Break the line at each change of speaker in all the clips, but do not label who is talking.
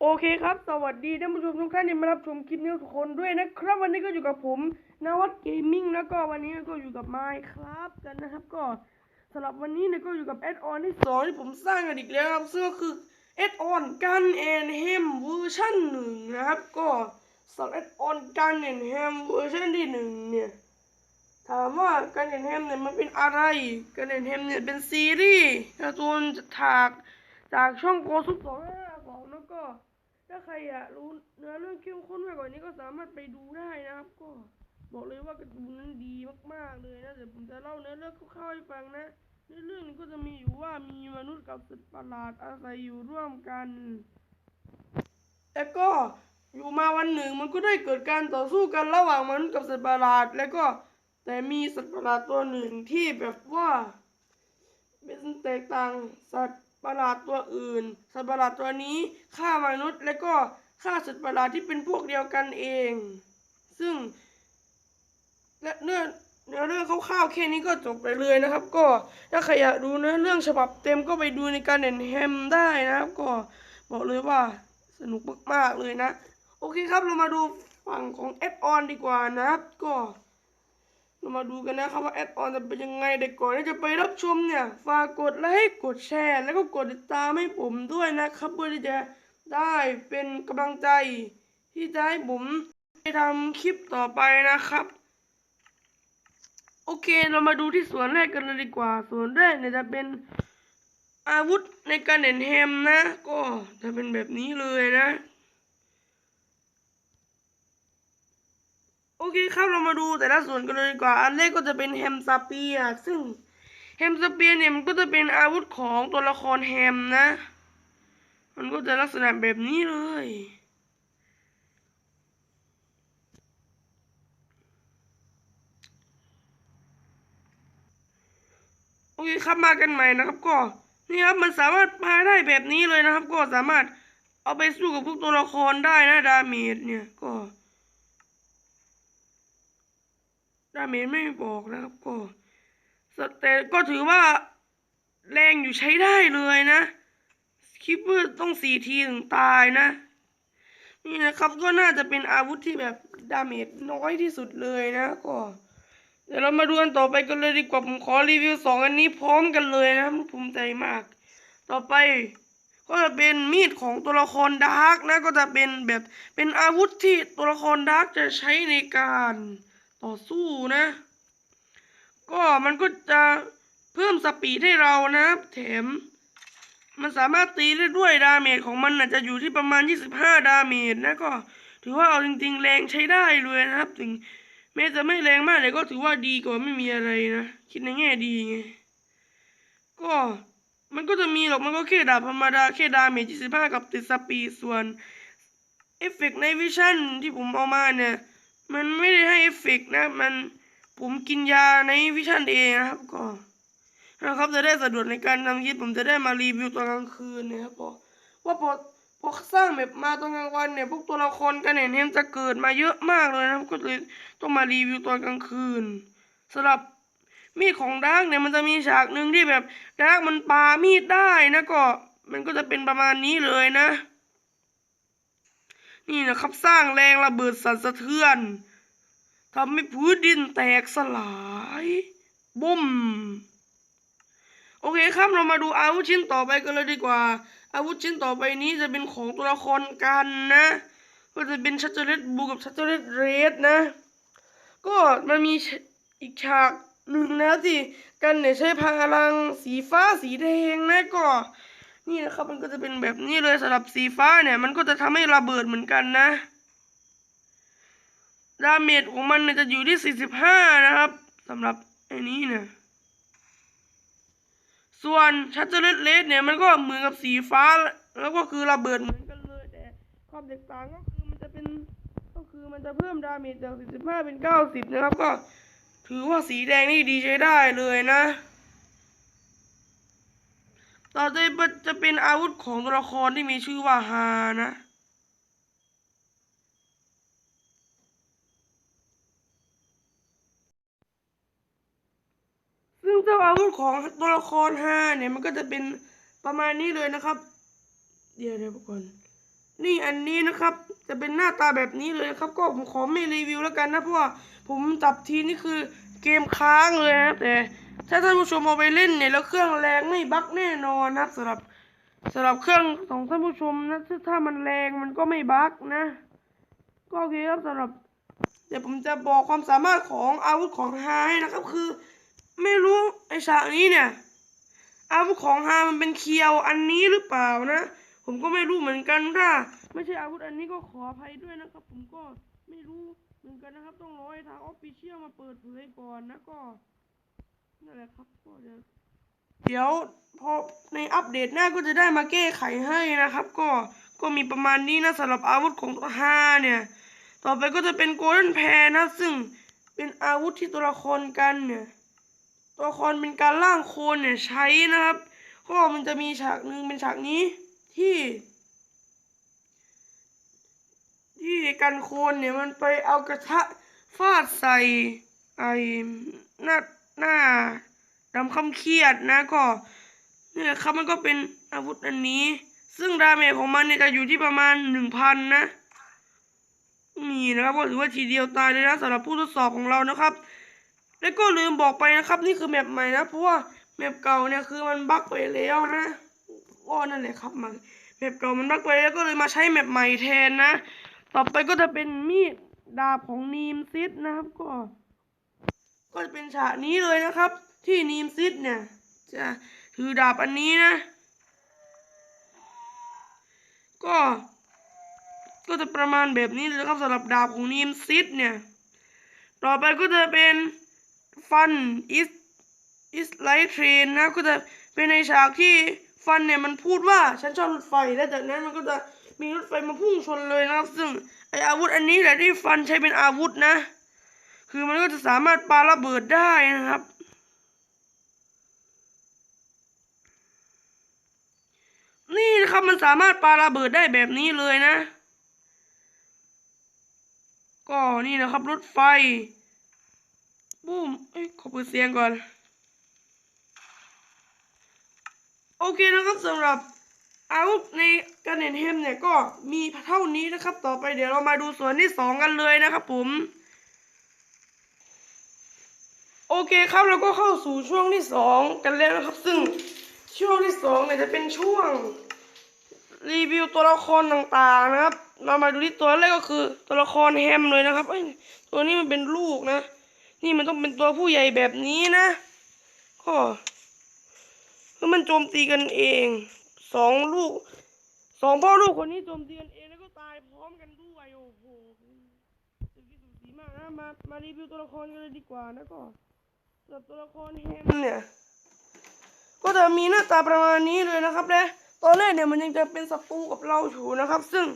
โอเคครับ สวัสดีท่านผู้ชมทุกท่านที่มารับชมคลิปนี้ทุกคนด้วยนะครับ วันนี้ก็อยู่กับผมนวัดเกมมิ่งแล้วก็วันนี้ก็อยู่กับไมค์ครับกันนะครับ ก็สำหรับวันนี้เนี่ยก็อยู่กับแอดออนที่สองที่ผมสร้างกันอีกแล้วครับซึ่งก็คือแอดออนกันแอนเฮมเวอร์ชันหนึ่งนะครับ ก็สำหรับแอดออนกันแอนเฮมเวอร์ชันที่หนึ่งเนี่ยถามว่าการเห็นแฮมเนี่ยมันเป็นอะไรการเห็นแฮมเนี่ยเป็นซีรีส์การ์ตูนฉากจากช่องโกซุปสองห้าสองแล้วก็ ถ้าใครอยากรู้เนื้อเรื่องเข้มข้นมากกว่านี้ก็สามารถไปดูได้นะครับ ก็บอกเลยว่าการ์ตูนนั้นดีมากๆเลยนะเดี๋ยวผมจะเล่าเนื้อเรื่องคร่าวๆให้ฟังนะเนื้อเรื่องนี้ก็จะมีอยู่ว่ามีมนุษย์กับสัตว์ประหลาดอาศัยอยู่ร่วมกันแล้วก็อยู่มาวันหนึ่งมันก็ได้เกิดการต่อสู้กันระหว่างมนุษย์กับสัตว์ประหลาด แล้วก็แต่มีสัตว์ประหลาดตัวหนึ่งที่แบบว่าเป็นแตกต่างสัตว์ ประหลาดตัวอื่น สัตว์ประหลาดตัวนี้ฆ่ามนุษย์ แล้วก็ฆ่าสัตว์ประหลาดที่เป็นพวกเดียวกันเอง ซึ่งและเนื้อเนื้อเรื่องคร่าวๆแค่นี้ก็จบไปเลยนะครับ ก็ถ้าใครอยากดูเนื้อเรื่องฉบับเต็มก็ไปดูในการเด่นแฮมได้นะครับ ก็บอกเลยว่าสนุกมากๆเลยนะ โอเคครับเรามาดูฝั่งของแอดออนดีกว่านะครับ ก็ เรามาดูกันนะครับว่าแอดออนจะเป็นยังไงแต่ก่อนที่จะไปรับชมเนี่ย ฝากกดไลค์กดแชร์ แล้วก็กดติดตามให้ผมด้วยนะครับเพื่อที่จะได้เป็นกำลังใจ ที่จะให้ผมได้ทำคลิปต่อไปนะครับ โอเคเรามาดูที่ส่วนแรกกันเลยดีกว่า ส่วนแรกเนี่ยจะเป็นอาวุธในการเด่นแฮมนะ ก็จะเป็นแบบนี้เลยนะ โอเคครับเรามาดูแต่ละส่วนกันเลยดีกว่า อันแรกก็จะเป็นแฮมสเปียซึ่งแฮมสเปียเนี่ยมันก็จะเป็นอาวุธของตัวละครแฮมนะ มันก็จะลักษณะแบบนี้เลย โอเคครับมากันใหม่นะครับก็นี่ครับมันสามารถพาได้แบบนี้เลยนะครับ ก็สามารถเอาไปสู้กับพวกตัวละครได้นะดาเมจเนี่ยก็ ดาเมจไม่บอกนะครับก็สแต่ก็ถือว่าแรงอยู่ใช้ได้เลยนะคิปเปอร์ต้องสี่ทีถึงตายนะ นี่นะครับก็น่าจะเป็นอาวุธที่แบบดาเมจน้อยที่สุดเลยนะก็ เดี๋ยวเรามาดูกันต่อไปกันเลยดีกว่าผมขอรีวิวสองอันนี้พร้อมกันเลยนะภูมิใจมาก ต่อไปก็จะเป็นมีดของตัวละครดาร์กนะก็จะเป็นแบบเป็นอาวุธที่ตัวละครดาร์กจะใช้ในการ ต่อสู้นะ ก็มันก็จะเพิ่มสปีดให้เรานะแถมมันสามารถตีได้ด้วยดาเมจของมันอาจจะอยู่ที่ประมาณ 25 ดาเมจนะก็ ถือว่าเอาจริง ๆ แรงใช้ได้เลยนะครับ ถึงแม้จะไม่แรงมากแต่ก็ถือว่าดีกว่าไม่มีอะไรนะ คิดในแง่ดีไงก็มันก็จะมีหรอกมันก็แค่ดาบธรรมดาแค่ดาเมจ25 กับติดสปีดส่วนเอฟเฟกต์ในวิชั่นที่ผมเอามาเนี่ย มันไม่ได้ให้เอฟเฟกนะ มันผมกินยาในวิชั่นเองนะครับก็นะครับจะได้สะดวกในการทำคลิปผมจะได้มารีวิวตอนกลางคืนนะครับพราะว่าพอพอสร้างแบบมาตอนกลางวันเนี่ยพวกตัวละครกันเนี่ยจะเกิดมาเยอะมากเลยนะครับก็เลยต้องมารีวิวตอนกลางคืนสำหรับมีดของดาร์กเนี่ยมันจะมีฉากหนึ่งที่แบบดาร์กมันปามีดได้นะก็ มันก็จะเป็นประมาณนี้เลยนะ นี่นะครับสร้างแรงระเบิดสั่นสะเทือนทำให้พื้นดินแตกสลายบุ้มโอเคครับเรามาดูอาวุธชิ้นต่อไปกันเลยดีกว่า อาวุธชิ้นต่อไปนี้จะเป็นของตัวละครกันนะ ก็จะเป็นชัตเตอร์เลดบูกับชัตเตอร์เลดเรดนะ ก็มันมีอีกฉากหนึ่งนะที่กันเนี่ยใช้พลังสีฟ้าสีแดงนะก็ นี่นะครับมันก็จะเป็นแบบนี้เลยสำหรับสีฟ้าเนี่ยมันก็จะทำให้ระเบิดเหมือนกันนะดาเมจของมันเนี่ยจะอยู่ที่45นะครับสำหรับไอ้นี้เนี่ยส่วนชัตเตอร์เลดเลดเนี่ยมันก็เหมือนกับสีฟ้า แล้วก็คือระเบิดเหมือนกันเลยแต่ความแตกต่างก็คือมันจะเป็นก็คือมันจะเพิ่มดาเมจจาก 45 เป็น 90 นะครับ ก็ถือว่าสีแดงนี่ดีใช้ได้เลยนะ ต่อไปจะเป็นอาวุธของตัวละครที่มีชื่อว่าฮานะซึ่งเจ้าอาวุธของตัวละครฮาเนี่ยมันก็จะเป็นประมาณนี้เลยนะครับ เดี๋ยวเดี๋ยวก่อนนี่อันนี้นะครับ จะเป็นหน้าตาแบบนี้เลยนะครับ ก็ผมขอไม่รีวิวแล้วกันนะเพราะว่าผมจับทีนี่คือเกมค้างเลยนะแต่ ถ้าท่านผู้ชมเอาไปเล่นเนี่ยแล้วเครื่องแรงไม่บั๊กแน่นอนนะครับสำหรับสำหรับเครื่องของท่านผู้ชมนะถ้าถ้ามันแรงมันก็ไม่บั๊กนะ ก็โอเคครับสำหรับ เดี๋ยวผมจะบอกความสามารถของอาวุธของฮาให้นะครับ คือ ไม่รู้ไอฉากนี้เนี่ย อาวุธของฮามันเป็นเคียวอันนี้หรือเปล่านะ ผมก็ไม่รู้เหมือนกันถ้าไม่ใช่อาวุธอันนี้ก็ขออภัยด้วยนะครับ ผมก็ไม่รู้เหมือนกันนะครับ ต้องรอให้ทางออฟฟิเชียลมาเปิดเผยก่อนนะก็ นั่นแหละครับเดี๋ยวพอในอัปเดตหน้าก็จะได้มาแก้ไขให้นะครับ ก็ก็มีประมาณนี้นะสำหรับอาวุธของตัวฮาเนี่ย ต่อไปก็จะเป็นโกลเด้นแพรนะ ซึ่งเป็นอาวุธที่ตัวละครกันเนี่ย ตัวละครเป็นการล่างโคลนเนี่ยใช้นะครับก็มันจะมีฉากหนึ่งเป็นฉากนี้ที่ ที่กันโคลนเนี่ยมันไปเอากระทะฟาดใส่ไอ้หน้า หน้าดำคำเครียดนะก็เนี่ยครับมันก็เป็นอาวุธอันนี้ ซึ่งดาเมจของมันเนี่ยจะอยู่ที่ประมาณหนึ่งพันนะนี่นะครับก็ถือว่าทีเดียวตายเลยนะสำหรับผู้ทดสอบของเรานะครับ แล้วก็ลืมบอกไปนะครับ นี่คือแมปใหม่นะเพราะว่าแมปเก่าเนี่ยคือมันบั๊กไปแล้วนะก็นั่นแหละครับมันแมปเก่ามันบั๊กไปแล้วก็เลยมาใช้แมปใหม่แทนนะ ต่อไปก็จะเป็นมีดดาบของนีมซิดนะครับก็ ก็จะเป็นฉากนี้เลยนะครับ ที่นีมซิดเนี่ย จะถือดาบอันนี้นะ ก็ ก็จะประมาณแบบนี้เลยนะครับสำหรับดาบของนีมซิดเนี่ย ต่อไปก็จะเป็นฟันอิสอิสไลท์เทรนนะก็จะเป็นในฉากที่ฟันเนี่ยมันพูดว่าฉันชอบรถไฟและจากนั้นมันก็จะมีรถไฟมาพุ่งชนเลยนะครับ ซึ่งไออาวุธอันนี้แหละที่ฟันใช้เป็นอาวุธนะ คือมันก็จะสามารถปาระเบิดได้นะครับ นี่นะครับมันสามารถปาระเบิดได้แบบนี้เลยนะ ก็นี่นะครับรถไฟบูมเอ้ยขอเปิดเสียงก่อน โอเคนะครับสำหรับอาวุธในการเห็นเฮมเนี่ยก็มีเท่านี้นะครับ ต่อไปเดี๋ยวเรามาดูส่วนที่สองกันเลยนะครับผม โอเคครับเราก็เข้าสู่ช่วงที่สองกันแล้วนะครับ ซึ่งช่วงที่สองเนี่ยจะเป็นช่วง รีวิวตัวละครต่างๆนะครับ เรามาดูที่ตัวแรกก็คือ ตัวละครแฮมเลยนะครับเอ้ยตัวนี้มันเป็นลูกนะ นี่มันต้องเป็นตัวผู้ใหญ่แบบนี้นะก็คือมันโจมตีกันเองสองลูกสองพ่อลูกคนนี้โจมตีกันเองแล้วก็ตายพร้อมกันด้วยโอ้โหสุดที่สุดสีมากนะมามารีวิวตัวละครกันเลยดีกว่านะก็ สำหรับตัวละครแฮมเนี่ย ก็จะมีหน้าตาประมาณนี้เลยนะครับและตอนแรกเนี่ยมันยังจะเป็นศัตรูกับเราอยู่นะครับ ซึ่ง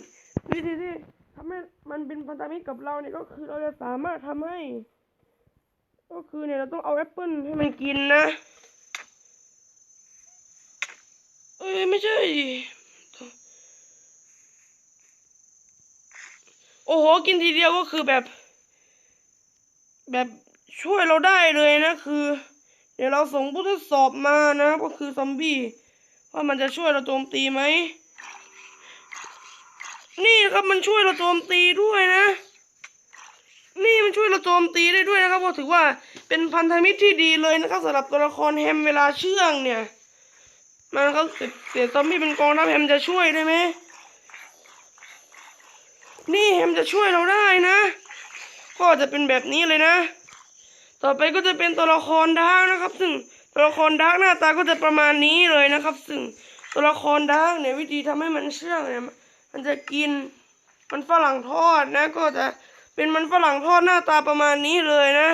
วิธีที่ทำให้มันเป็นพันธมิตรกับเราเนี่ยก็คือเราจะสามารถทำให้ ก็คือเนี่ยเราต้องเอาแอปเปิลให้มันกินนะ เอ้ยไม่ใช่โอ้โห กินทีเดียวก็คือแบบ แบบ ช่วยเราได้เลยนะคือ เดี๋ยวเราส่งผู้ทดสอบมานะ ก็คือซอมบี้ว่ามันจะช่วยเราโจมตีไหมนี่ครับมันช่วยเราโจมตีด้วยนะ นี่มันช่วยเราโจมตีได้ด้วยนะครับก็ถือว่าเป็นพันธมิตรที่ดีเลยนะครับสำหรับตัวละครแฮมเวลาเชื่องเนี่ย มันเขาเสียเสียซอมบี้เป็นกองทัพแฮมจะช่วยได้ไหมนี่แฮมจะช่วยเราได้นะ ก็จะเป็นแบบนี้เลยนะ ต่อไปก็จะเป็นตัวละครดาร์กนะครับ ซึ่งตัวละครดาร์กหน้าตาก็จะประมาณนี้เลยนะครับ ซึ่งตัวละครดาร์กเนี่ยวิธีทำให้มันเชื่องเนี่ยมันจะกินมันฝรั่งทอดนะ ก็จะเป็นมันฝรั่งทอดหน้าตาประมาณนี้เลยนะ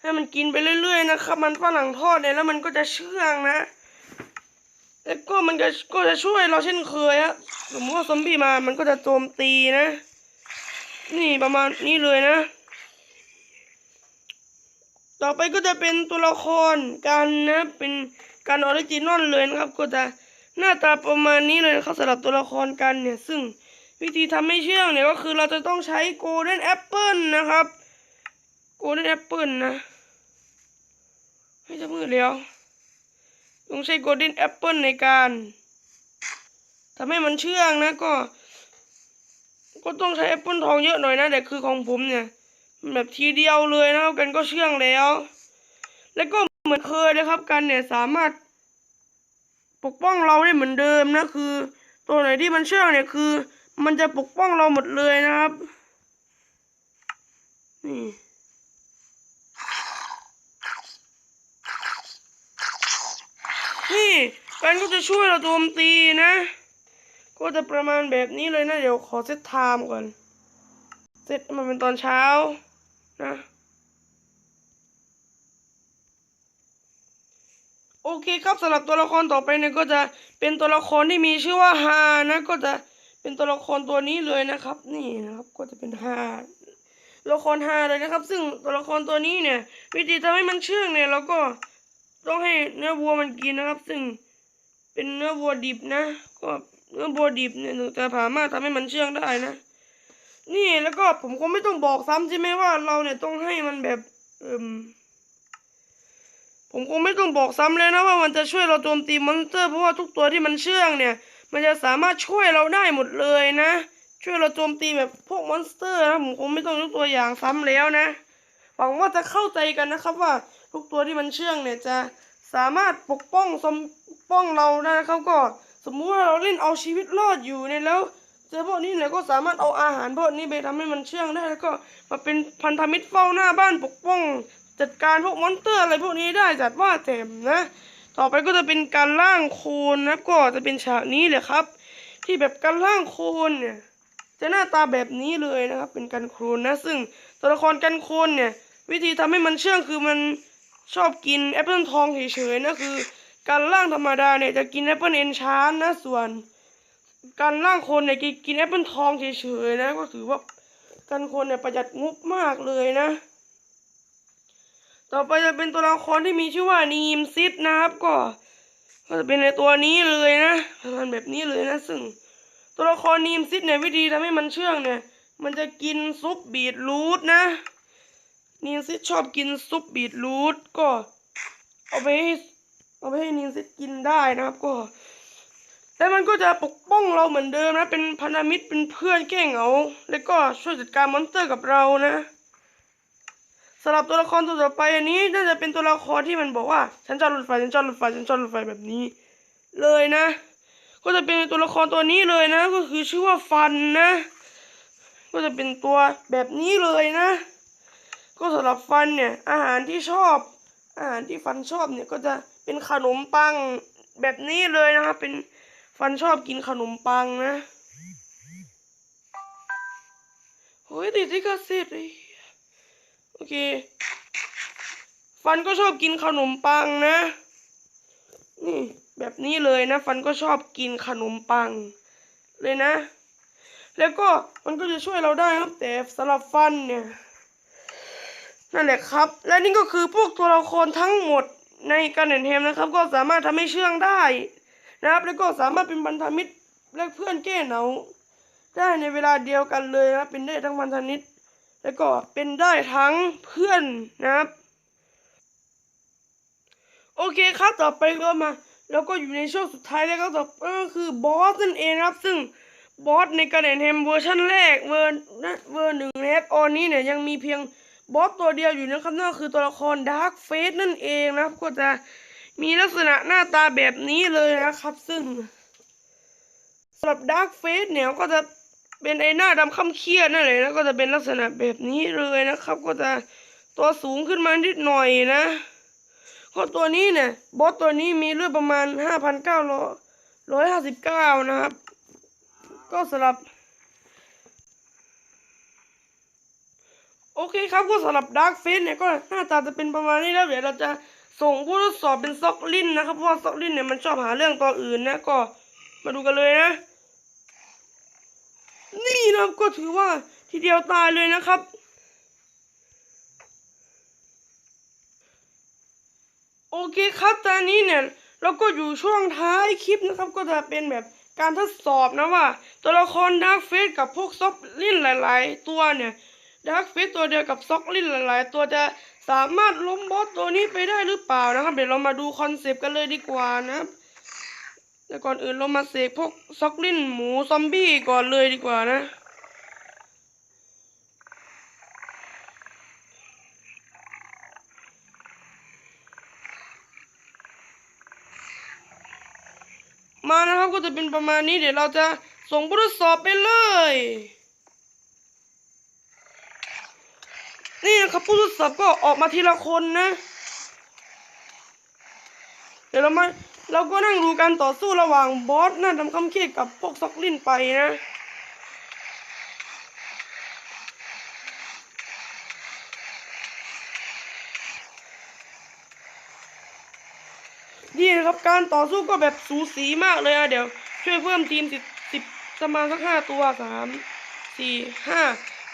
ให้มันกินไปเรื่อยๆนะครับ มันฝรั่งทอดเนี่ยแล้วมันก็จะเชื่องนะ แล้วก็มันก็ก็จะช่วยเราเช่นเคยฮะสมมติว่าซอมบี้มามันก็จะโจมตีนะ นี่ประมาณนี้เลยนะ ต่อไปก็จะเป็นตัวละครกันนะ เป็นการออริจินอลเลยนะครับ ก็จะหน้าตาประมาณนี้เลยนะครับสำหรับตัวละครกันเนี่ย ซึ่งวิธีทำให้เชื่องเนี่ยก็คือเราจะต้องใช้โกลเด้นแอปเปิลนะครับโกลเด้นแอปเปิลนะให้จะมือแล้ว ต้องใช้โกลเด้นแอปเปิลในการทำให้มันเชื่องนะก็ ก็ต้องใช้แอปเปิลทองเยอะหน่อยนะแต่คือของผมเนี่ยแบบทีเดียวเลยนะครับกันก็เชื่องแล้ว แล้วก็เหมือนเคยนะครับ กันเนี่ยสามารถ ปกป้องเราได้เหมือนเดิมนะคือ ตัวไหนที่มันเชื่องเนี่ยคือ มันจะปกป้องเราหมดเลยนะครับ นี่ นี่กันก็จะช่วยเราโจมตีนะ ก็จะประมาณแบบนี้เลยนะ เดี๋ยวขอเซตไทม์ก่อน เซตมันเป็นตอนเช้านะโอเคครับสำหรับตัวละครต่อไปเนี่ยก็จะเป็นตัวละครที่มีชื่อว่าฮานะ ก็จะเป็นตัวละครตัวนี้เลยนะครับ นี่นะครับก็จะเป็นฮาตัวละครฮาเลยนะครับ ซึ่งตัวละครตัวนี้เนี่ย วิธีทำให้มันเชื่องเนี่ยเราก็ ต้องให้เนื้อวัวมันกินนะครับ ซึ่งเป็นเนื้อวัวดิบนะ ก็เนื้อวัวดิบเนี่ยจะสามารถทำให้มันเชื่องได้นะ นี่แล้วก็ผมคงไม่ต้องบอกซ้ำใช่ไหมว่าเราเนี่ยต้องให้มันแบบเอมผมคงไม่ต้องบอกซ้ำเลยนะว่ามันจะช่วยเราโจมตีมอนสเตอร์เพราะว่าทุกตัวที่มันเชื่องเนี่ย มันจะสามารถช่วยเราได้หมดเลยนะ ช่วยเราโจมตีแบบพวกมอนสเตอร์นะผมคงไม่ต้องยกตัวอย่างซ้ำแล้วนะ วังว่าจะเข้าใจกันนะครับว่าทุกตัวที่มันเชื่องเนี่ยจะสามารถปกป้องสมป้องเราได้นะครับก็สมมุติว่าเราเล่นเอาชีวิตรอดอยู่เนี่ยแล้วเจอพวกนี้เนี่ยก็สามารถเอาอาหารพวกนี้ไปทำให้มันเชื่องได้แล้วก็มาเป็นพันธมิตรเฝ้าหน้าบ้านปกป้อง จัดการพวกมอนเตอร์อะไรพวกนี้ได้จัดว่าแถมนะ ต่อไปก็จะเป็นการล่างโคนนะก็จะเป็นฉากนี้เลยครับ ที่แบบการล่างโคนเนี่ยจะหน้าตาแบบนี้เลยนะครับ เป็นการโคนนะ ซึ่งตัวละครกันโคนเนี่ย วิธีทำให้มันเชื่องคือมันชอบกินแอปเปิลทองเฉยๆนะคือ การล่างธรรมดาเนี่ยจะกินแอปเปิลเอนชานนะส่วน การล่างคนเนี่ยกินแอปเปิลทองเฉยๆนะก็ถือว่ากันโคนเนี่ยประหยัดงบมากเลยนะ ต่อไปจะเป็นตัวละครที่มีชื่อว่านีมซิดนะครับก็ก็จะเป็นในตัวนี้เลยนะประมาณแบบนี้เลยนะ ซึ่ง ตัวละครนีมซิดเนี่ยวิธีทำให้มันเชื่องเนี่ย มันจะกินซุปบีทรูทนะ นีมซิชอบกินซุปบีทรูทก็ เอาไปให้เอาไปให้นีมซิกินได้นะครับก็แล้วมันก็จะปกป้องเราเหมือนเดิมนะ เป็นพันธมิตรเป็นเพื่อนแก้เหงา แล้วก็ช่วยจัดการมอนสเตอร์กับเรานะสำหรับตัวละครตัวต่อไปอันนี้น่าจะเป็นตัวละครที่มันบอกว่า ฉันจอดรถไฟฉันจอดรถไฟฉันจอดรถไฟแบบนี้ เลยนะ ก็จะเป็นตัวละครตัวนี้เลยนะ ก็คือชื่อว่าฟันนะ ก็จะเป็นตัวแบบนี้เลยนะ ก็สำหรับฟันเนี่ยอาหารที่ชอบ อาหารที่ฟันชอบเนี่ยก็จะเป็นขนมปังแบบนี้เลยนะครับเป็นฟันชอบกินขนมปังนะโอ้ยติดที่กระสิทธิ์โอเค ฟันก็ชอบกินขนมปังนะ นี่แบบนี้เลยนะ ฟันก็ชอบกินขนมปัง เลยนะ แล้วก็มันก็จะช่วยเราได้ครับแต่สำหรับฟันเนี่ย นั่นแหละครับ และนี่ก็คือพวกตัวละครทั้งหมดในการเดนเฮมนะครับ ก็สามารถทำให้เชื่องได้นะครับ แล้วก็สามารถเป็นพันธมิตรและเพื่อนแก้เหงาได้ในเวลาเดียวกันเลยนะเป็นได้ทั้งพันธมิตร แล้วก็เป็นได้ทั้งเพื่อนนะครับ โอเคครับต่อไปก็มา แล้วก็อยู่ในช่วงสุดท้ายแล้วก็ต่อก็คือบอสนั่นเองครับ ซึ่งบอสในการเดนเฮมเวอร์ชันแรกเวอร์นะเวอร์หนึ่งแอดออนนี้เนี่ยยังมีเพียง บอสตัวเดียวอยู่นะครับนั่นก็คือตัวละครดาร์คเฟสนั่นเองนะครับ ก็จะมีลักษณะหน้าตาแบบนี้เลยนะครับ ซึ่งสำหรับดาร์คเฟสเนี่ยก็จะเป็นไอ้หน้าดำค่ำเครียดนั่นแหละนะก็จะเป็นลักษณะแบบนี้เลยนะครับ ก็จะตัวสูงขึ้นมานิดหน่อยนะก็ตัวนี้เนี่ยบอสตัวนี้มีเลือดประมาณห้าพันเก้าร้อยห้าสิบเก้านะครับ ก็สำหรับ โอเคครับก็สำหรับดาร์กเฟสเนี่ยก็หน้าตาจะเป็นประมาณนี้แล้วเดี๋ยวเราจะส่งผู้ทดสอบเป็นซ็อกลินนะครับเพราะว่าซ็อกลินเนี่ยมันชอบหาเรื่องตัวอื่นนะก็มาดูกันเลยนะ นี่นะก็ถือว่าทีเดียวตายเลยนะครับ โอเคครับตอนนี้เนี่ยเราก็อยู่ช่วงท้ายคลิปนะครับ ก็จะเป็นแบบการทดสอบนะว่า ตัวละครดาร์กเฟสกับพวกซ็อกลินหลาย ๆ ตัวเนี่ย ดาร์กฟิตตัวเดียวกับซ็อกลินหลาย ๆ ตัวจะสามารถล้มบอสตัวนี้ไปได้หรือเปล่านะครับ เดี๋ยวเรามาดูคอนเซปต์กันเลยดีกว่านะครับแต่ก่อนอื่นเรามาเสกพวกซ็อกลินหมูซอมบี้ก่อนเลยดีกว่านะมานะครับก็จะเป็นประมาณนี้เดี๋ยวเราจะส่งบททดสอบไปเลย นี่นะครับผู้ทดสอบก็ออกมาทีละคนนะ เดี๋ยวเรามาเราก็นั่งดูการต่อสู้ระหว่างบอสนะทำคำเคียกับพวกซ็อกลินไปนะนี่นะครับการต่อสู้ก็แบบสูสีมากเลยอะเดี๋ยว ช่วยเพิ่มทีมสิบสิบสมาสักห้าตัวสามสี่ห้า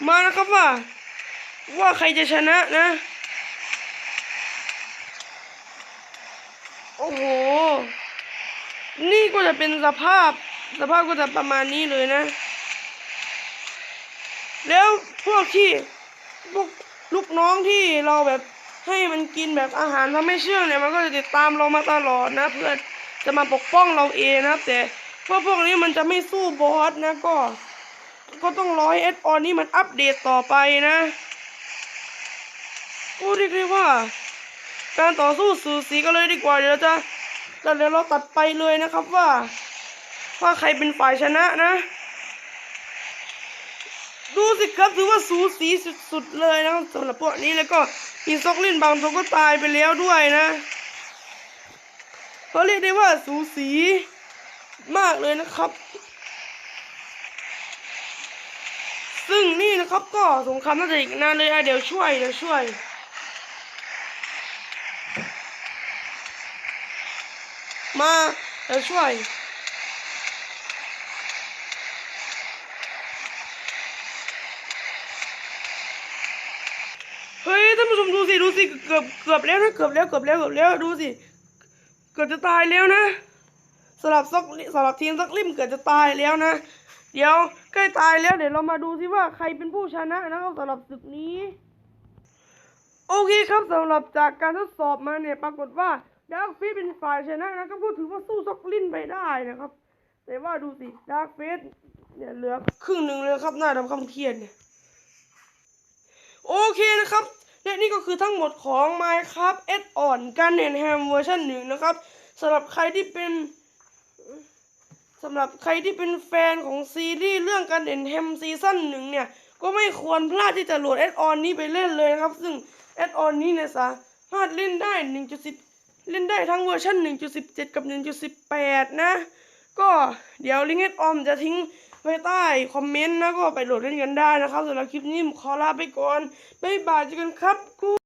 มานะครับว่า ว่าใครจะชนะนะ โอ้โห นี่ก็จะเป็นสภาพ สภาพก็จะประมาณนี้เลยนะ แล้วพวกที่พวกลูกน้องที่เราแบบให้มันกินแบบอาหารทำให้เชื่องเนี่ยมันก็จะติดตามเรามาตลอดนะ เพื่อจะมาปกป้องเราเองนะแต่พวกพวกนี้มันจะไม่สู้บอสนะก็ ก็ต้องรอให้เอสออนนี้มันอัปเดตต่อไปนะ โอ้เรียกได้ว่า การต่อสู้สูสีกันเลยดีกว่าเดี๋ยวเราจะเดี๋ยวเราตัดไปเลยนะครับว่า ว่าใครเป็นฝ่ายชนะนะ ดูสิครับถือว่าสูสีสุดๆเลยนะครับสำหรับพวกนี้แล้วก็มีซอกลินบางตัวก็ตายไปแล้วด้วยนะเขาเรียกได้ว่าสูสีมากเลยนะครับ ซึ่งนี่นะครับก็สงครามน่าจะอีกนานเลยอะเดี๋ยวช่วยเดี๋ยวช่วย มาเดี๋ยวช่วยเฮ้ยท่านผู้ชมดูสิดูสิเกือบเกือบแล้วนะเกือบแล้วเกือบแล้วเกือบแล้วดูสิเกือบจะตายแล้วนะสำหรับซอกสำหรับทีมซักลิมเกือบจะตายแล้วนะ เดี๋ยวใกล้ตายแล้วเดี๋ยวเรามาดูสิว่าใครเป็นผู้ชนะนะครับสำหรับศึกนี้ โอเคครับสำหรับจากการทดสอบมาเนี่ยปรากฏว่า ดาร์กฟีเป็นฝ่ายชนะนะครับ ก็ถือว่าสู้ซอกลินไปได้นะครับ แต่ว่าดูสิดาร์กเฟสเนี่ยเหลือครึ่งหนึ่งเลยครับหน้าดำคำเคียนเนี่ยโอเคนะครับและนี่ก็คือทั้งหมดของ Minecraft เอดอ่อนการเนนแฮมเวอร์ชันหนึ่งนะครับสำหรับใครที่เป็นสำหรับใครที่เป็นแฟนของซีรีส์เรื่องการเด่นแฮมซีซั่นหนึ่งเนี่ย ก็ไม่ควรพลาดที่จะโหลดแอดออนนี้ไปเล่นเลยนะครับ ซึ่งแอดออนนี้เนี่ยสามารถเล่นได้ 1.10 เล่นได้ทั้งเวอร์ชัน1.17 กับ 1.18 นะ ก็เดี๋ยวลิงก์แอดออมจะทิ้งไว้ใต้คอมเมนต์นะก็ไปโหลดเล่นกันได้นะครับสำหรับคลิปนี้ผมขอลาไปก่อน บ๊ายบายเจอกันครับกู